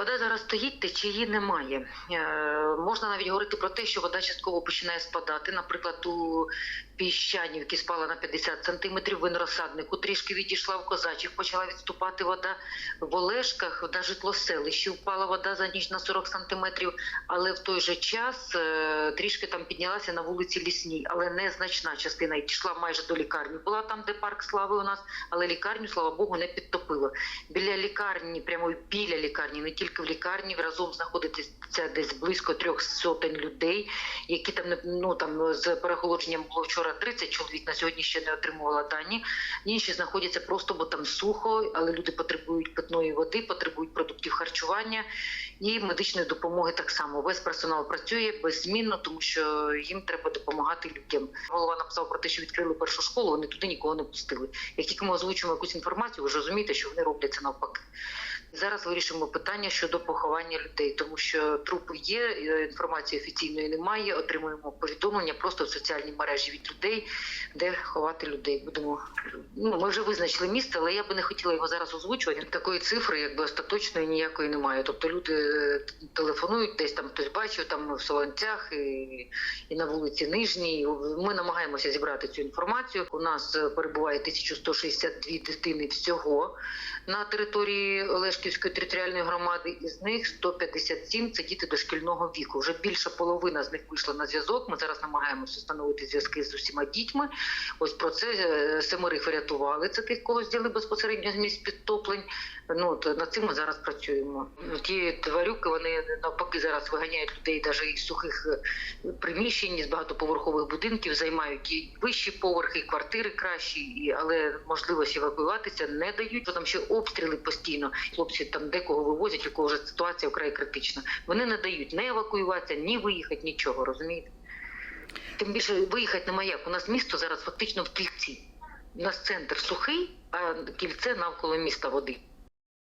Вода зараз стоїть, течії немає. Е, можна навіть говорити про те, що вода частково починає спадати. Наприклад, у Піщанівці спала на 50 сантиметрів, в Інросаднику трішки відійшла в Козачих, почала відступати вода. В Олешках на житлоселищі впала вода за ніч на 40 сантиметрів, але в той же час е, трішки там піднялася на вулиці Лісній, але незначна частина і майже до лікарні. Була там, де парк слави у нас, але лікарню, слава Богу, не підтопило. Біля лікарні, прямо біля лікарні, не тільки в лікарні, разом знаходиться десь близько трьох сотень людей, які там ну там з переголодженням було вчора 30 чоловік. На сьогодні ще не отримувала дані. Інші знаходяться просто, бо там сухо, але люди потребують питної води, потребують продуктів харчування і медичної допомоги так само. Весь персонал працює беззмінно, тому що їм треба допомагати людям. Голова написав про те, що відкрили першу школу, вони туди нікого не пустили. Як тільки ми озвучимо якусь інформацію, ви ж розумієте, що вони роблять це навпаки. Зараз вирішимо питання щодо поховання людей, тому що трупи є, е, інформації офіційної немає. Отримуємо повідомлення просто в соціальній мережі від людей, де ховати людей. Будемо ну ми вже визначили місце, але я би не хотіла його зараз озвучувати. Такої цифри, якби остаточної ніякої немає. Тобто люди е, телефонують, десь там хтось бачив, там в Солонцях і, і на вулиці Нижній. Ми намагаємося зібрати цю інформацію. У нас е, перебуває 1162 дитини всього на території Олешківської територіальної громади. Із них 157 – це діти дошкільного віку. Вже більша половина з них вийшла на зв'язок. Ми зараз намагаємося встановити зв'язки з усіма дітьми. Ось про це е, семерих врятували. Це тих, кого зділи безпосередньо з місць підтоплень. Ну от над цим ми зараз працюємо. Ті тварюки вони навпаки зараз виганяють людей навіть із сухих е, приміщень, з багатоповерхових будинків, займають і вищі поверхи, і квартири кращі, і але можливості евакуюватися не дають. Там ще обстріли постійно. Хлопці там декого вивозять, у кого вже ситуація вкрай критична. Вони не дають не евакуюватися, ні виїхати, нічого. Розумієте? Тим більше виїхати немає як. У нас місто зараз фактично в кільці. У нас центр сухий, а кільце навколо міста води.